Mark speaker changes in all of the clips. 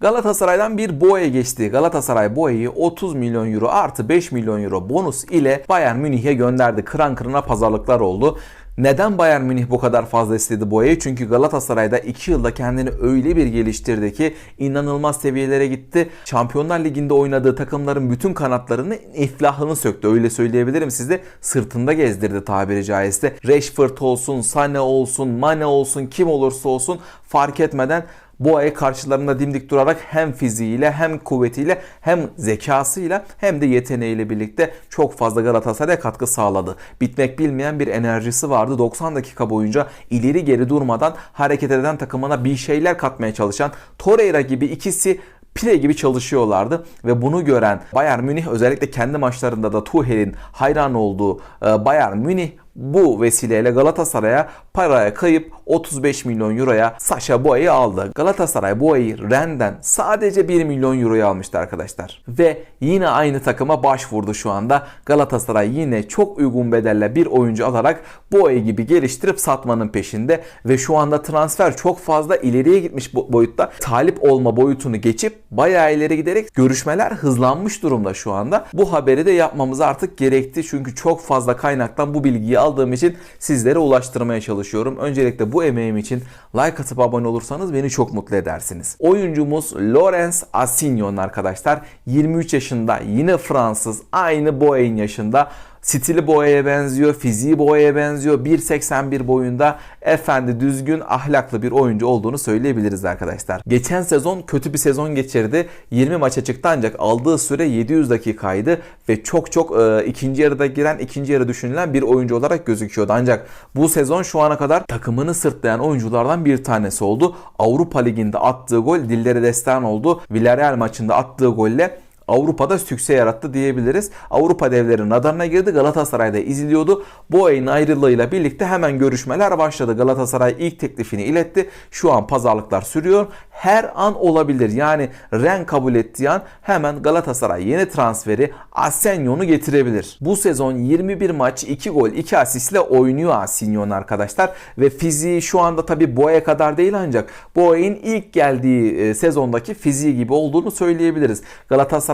Speaker 1: Galatasaray'dan bir Boya geçti. Galatasaray Boya'yı 30 milyon euro artı 5 milyon euro bonus ile Bayern Münih'e gönderdi. Kıran kırına pazarlıklar oldu. Neden Bayern Münih bu kadar fazla istedi Boya'yı? Çünkü Galatasaray'da 2 yılda kendini öyle bir geliştirdi ki inanılmaz seviyelere gitti. Şampiyonlar Ligi'nde oynadığı takımların bütün kanatlarını iflahını söktü. Öyle söyleyebilirim size. Sırtında gezdirdi tabiri caizse. Rashford olsun, Sane olsun, Mane olsun, kim olursa olsun fark etmeden Boğa'yı karşılarında dimdik durarak hem fiziğiyle hem kuvvetiyle hem zekasıyla hem de yeteneğiyle birlikte çok fazla Galatasaray'a katkı sağladı. Bitmek bilmeyen bir enerjisi vardı. 90 dakika boyunca ileri geri durmadan hareket eden takımına bir şeyler katmaya çalışan Torreira gibi ikisi pile gibi çalışıyorlardı ve bunu gören Bayern Münih özellikle kendi maçlarında da Tuchel'in hayran olduğu e, Bayern Münih bu vesileyle Galatasaray'a paraya kayıp 35 milyon euroya Sasha Boya'yı aldı. Galatasaray Boya'yı Rennes'den sadece 1 milyon euroya almıştı arkadaşlar. Ve yine aynı takıma başvurdu şu anda. Galatasaray yine çok uygun bedelle bir oyuncu alarak Boya gibi geliştirip satmanın peşinde ve şu anda transfer çok fazla ileriye gitmiş boyutta. Talip olma boyutunu geçip bayağı ileri giderek görüşmeler hızlanmış durumda şu anda. Bu haberi de yapmamız artık gerekti çünkü çok fazla kaynaktan bu bilgiyi aldığım için sizlere ulaştırmaya çalışıyorum. Öncelikle bu emeğim için like atıp abone olursanız beni çok mutlu edersiniz. Oyuncumuz Lorenz Asignon arkadaşlar. 23 yaşında yine Fransız aynı Boya'nın yaşında. Stili boyaya benziyor, fiziği boyaya benziyor. 1.81 boyunda efendi, düzgün, ahlaklı bir oyuncu olduğunu söyleyebiliriz arkadaşlar. Geçen sezon kötü bir sezon geçirdi. 20 maça çıktı ancak aldığı süre 700 dakikaydı ve çok çok e, ikinci yarıda giren, ikinci yarı düşünülen bir oyuncu olarak gözüküyordu. Ancak bu sezon şu ana kadar takımını sırtlayan oyunculardan bir tanesi oldu. Avrupa Ligi'nde attığı gol dillere destan oldu. Villarreal maçında attığı golle Avrupa'da sükse yarattı diyebiliriz. Avrupa devleri radarına girdi. Galatasaray'da izliyordu. Bu ayın ayrılığıyla birlikte hemen görüşmeler başladı. Galatasaray ilk teklifini iletti. Şu an pazarlıklar sürüyor. Her an olabilir. Yani Ren kabul ettiği an hemen Galatasaray yeni transferi Asenyon'u getirebilir. Bu sezon 21 maç 2 gol 2 asistle oynuyor Asenyon arkadaşlar. Ve fiziği şu anda tabi Boya kadar değil ancak Boya'nın ilk geldiği sezondaki fiziği gibi olduğunu söyleyebiliriz.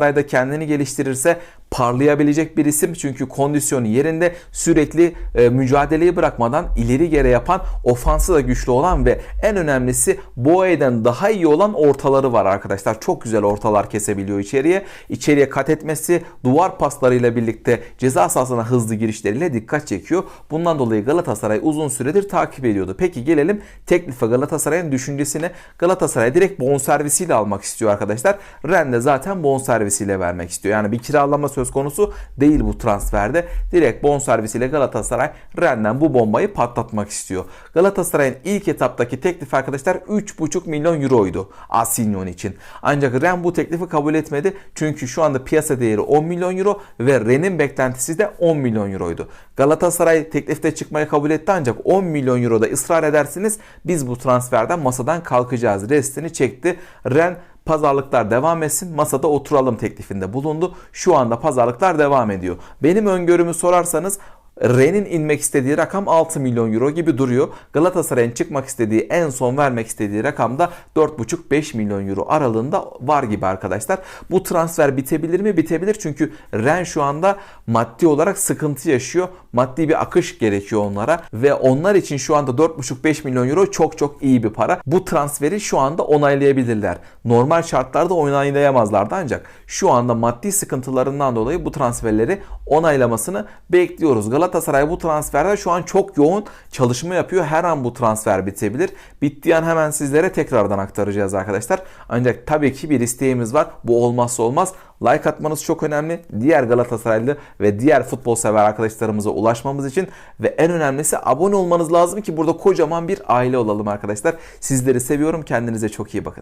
Speaker 1: Galatasaray'da kendini geliştirirse parlayabilecek bir isim. Çünkü kondisyonu yerinde sürekli e, mücadeleyi bırakmadan ileri geri yapan, ofansı da güçlü olan ve en önemlisi Boye'den daha iyi olan ortaları var arkadaşlar. Çok güzel ortalar kesebiliyor içeriye. İçeriye kat etmesi, duvar paslarıyla birlikte ceza sahasına hızlı girişleriyle dikkat çekiyor. Bundan dolayı Galatasaray uzun süredir takip ediyordu. Peki gelelim teklife Galatasaray'ın düşüncesine. Galatasaray direkt bonservisiyle almak istiyor arkadaşlar. Ren de zaten bonservisiyle vermek istiyor. Yani bir kiralama söz konusu değil bu transferde. Direkt bonservisiyle Galatasaray Rennes'den bu bombayı patlatmak istiyor. Galatasaray'ın ilk etaptaki teklif arkadaşlar 3,5 milyon euroydu Asignon için. Ancak Ren bu teklifi kabul etmedi. Çünkü şu anda piyasa değeri 10 milyon euro ve Ren'in beklentisi de 10 milyon euroydu. Galatasaray teklifte çıkmayı kabul etti ancak 10 milyon euroda ısrar edersiniz biz bu transferden masadan kalkacağız. Restini çekti. Ren pazarlıklar devam etsin masada oturalım teklifinde bulundu. Şu anda pazarlıklar devam ediyor. Benim öngörümü sorarsanız Ren'in inmek istediği rakam 6 milyon euro gibi duruyor. Galatasaray'ın çıkmak istediği en son vermek istediği rakam da 4,5-5 milyon euro aralığında var gibi arkadaşlar. Bu transfer bitebilir mi? Bitebilir çünkü Ren şu anda maddi olarak sıkıntı yaşıyor. Maddi bir akış gerekiyor onlara ve onlar için şu anda 4,5-5 milyon euro çok çok iyi bir para. Bu transferi şu anda onaylayabilirler. Normal şartlarda onaylayamazlardı ancak şu anda maddi sıkıntılarından dolayı bu transferleri onaylamasını bekliyoruz. Galatasaray bu transferde şu an çok yoğun çalışma yapıyor. Her an bu transfer bitebilir. Bittiği an hemen sizlere tekrardan aktaracağız arkadaşlar. Ancak tabii ki bir isteğimiz var. Bu olmazsa olmaz. Like atmanız çok önemli. Diğer Galatasaraylı ve diğer futbol sever arkadaşlarımıza ulaşmamız için ve en önemlisi abone olmanız lazım ki burada kocaman bir aile olalım arkadaşlar. Sizleri seviyorum. Kendinize çok iyi bakın.